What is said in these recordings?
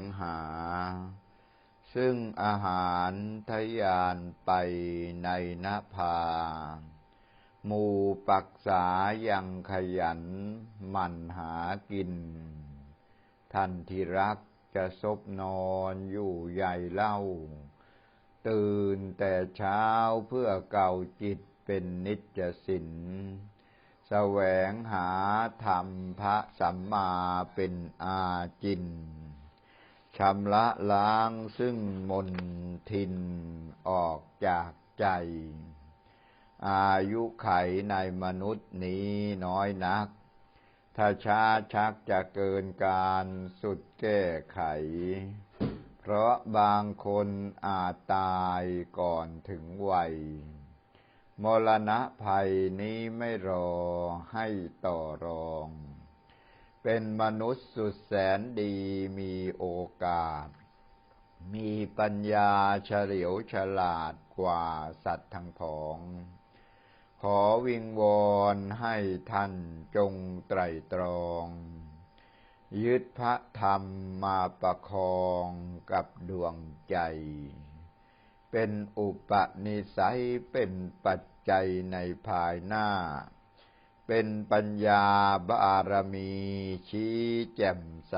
งหา ซึ่งอาหารทยานไปในนภาหมู่ปักษายังขยันหมั่นหากิน ท่านที่รักจะซบนอนอยู่ใหญ่เล่า ตื่นแต่เช้าเพื่อเก่าจิตเป็นนิจสินแสวงหาธรรมพระสัมมาเป็นอาจิน ชำระล้างซึ่งมนทินออกจากใจ อายุไขในมนุษย์นี้น้อยนัก ถ้าช้าชักจะเกินการสุดแก้ไข เพราะบางคนอาจตายก่อนถึงวัย มรณะภัยนี้ไม่รอให้ต่อรอง เป็นมนุษย์สุดแสนดีมีโอกาส มีปัญญาเฉลียวฉลาดกว่าสัตว์ทั้งผอง ขอวิงวอนให้ท่านจงไตรตรอง ยึดพระธรรมมาประคองกับดวงใจ เป็นอุปนิสัยเป็นปัจจัยในภายหน้า เป็นปัญญาบารมีชี้แจ่มใส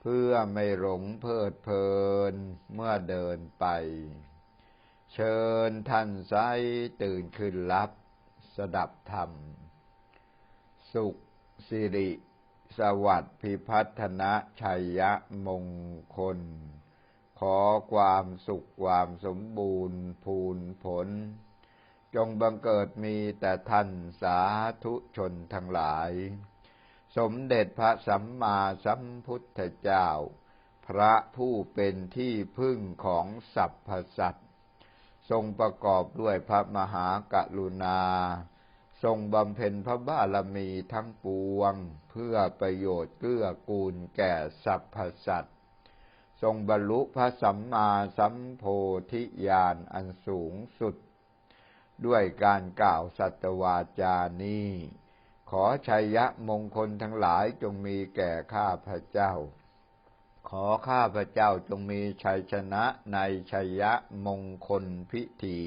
เพื่อไม่หลงเพลิดเพลินเมื่อเดินไป เชิญท่านไซตื่นขึ้นรับสดับธรรม สุขสิริ สวัสดิ์พิพัฒนะชัยยะมงคล ขอความสุขความสมบูรณ์ พูนผล จงบังเกิดมีแต่ท่านสาธุชนทั้งหลาย สมเด็จพระสัมมาสัมพุทธเจ้า พระผู้เป็นที่พึ่งของสรรพสัตว์ทรงประกอบด้วยพระมหากรุณา ทรงบำเพ็ญพระบารมีทั้งปวง เพื่อประโยชน์เกื้อกูลแก่สรรพสัตว์ทรงบรรลุพระสัมมาสัมโพธิญาณอันสูงสุด ด้วยการกล่าวสัตวาจานี้ ขอชัยยะมงคลทั้งหลายจงมีแก่ข้าพระเจ้า ขอข้าพระเจ้าจงมีชัยชนะในชัยยะมงคลพิธี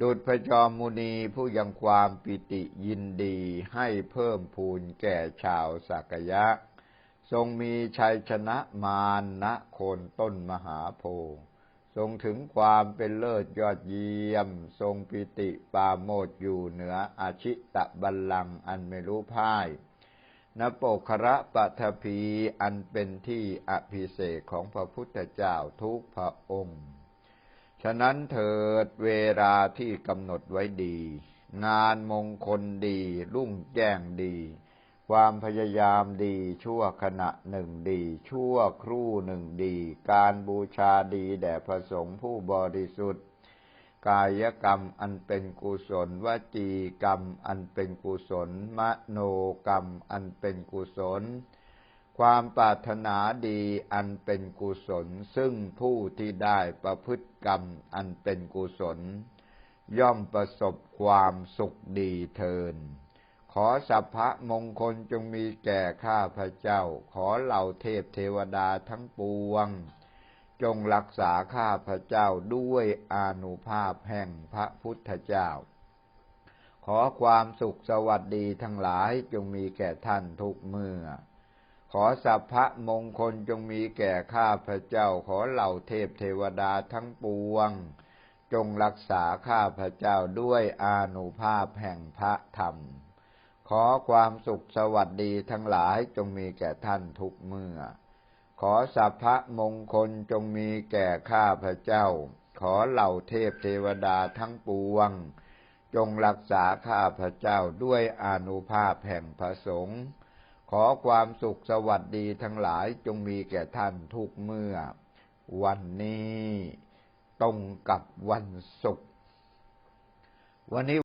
ดุจพระจอมมุนีผู้ยังความปิติยินดีให้เพิ่มพูนแก่ชาวสักยะ ทรงมีชัยชนะมารณโคนต้นมหาโพธิ์ ทรงถึงความเป็นเลิศยอดเยี่ยม ทรงปิติปาโมทอยู่เหนืออาชิตะบัลลังอันไม่รู้พ่ายนโปคระปัทภีอันเป็นที่อภิเศกของพระพุทธเจ้าทุกพระองค์ ฉะนั้นเถิดเวลาที่กำหนดไว้ดี งานมงคลดี รุ่งแจ้งดี ความพยายามดีชั่วขณะหนึ่งดี ชั่วครู่หนึ่งดี การบูชาดีแด่พระสงฆ์ผู้บริสุทธิ์ กายกรรมอันเป็นกุศลวจีกรรมอันเป็นกุศล มโนกรรมอันเป็นกุศล ความปรารถนาดีอันเป็นกุศล ซึ่งผู้ที่ได้ประพฤติกรรมอันเป็นกุศล ย่อมประสบความสุขดีเทิน ขอสัพพะมงคลจงมีแก่ข้าพระเจ้า ขอเหล่าเทพเทวดาทั้งปวง จงรักษาข้าพระเจ้าด้วยอานุภาพแห่งพระพุทธเจ้า ขอความสุขสวัสดีทั้งหลายจงมีแก่ท่านทุกเมื่อ ขอสัพพะมงคลจงมีแก่ข้าพระเจ้า ขอเหล่าเทพเทวดาทั้งปวงจงรักษาข้าพระเจ้าด้วยอานุภาพแห่งพระธรรม ขอความสุขสวัสดีทั้งหลายจงมีแก่ท่านทุกเมื่อ ขอสัพพะมงคลจงมีแก่ข้าพระเจ้า ขอเหล่าเทพเทวดาทั้งปวง จงรักษาข้าพระเจ้าด้วยอนุภาพแห่งพระสงฆ์ขอความสุขสวัสดีทั้งหลายจงมีแก่ท่านทุกเมื่อ วันนี้ตรงกับวันศุกร์วันนี้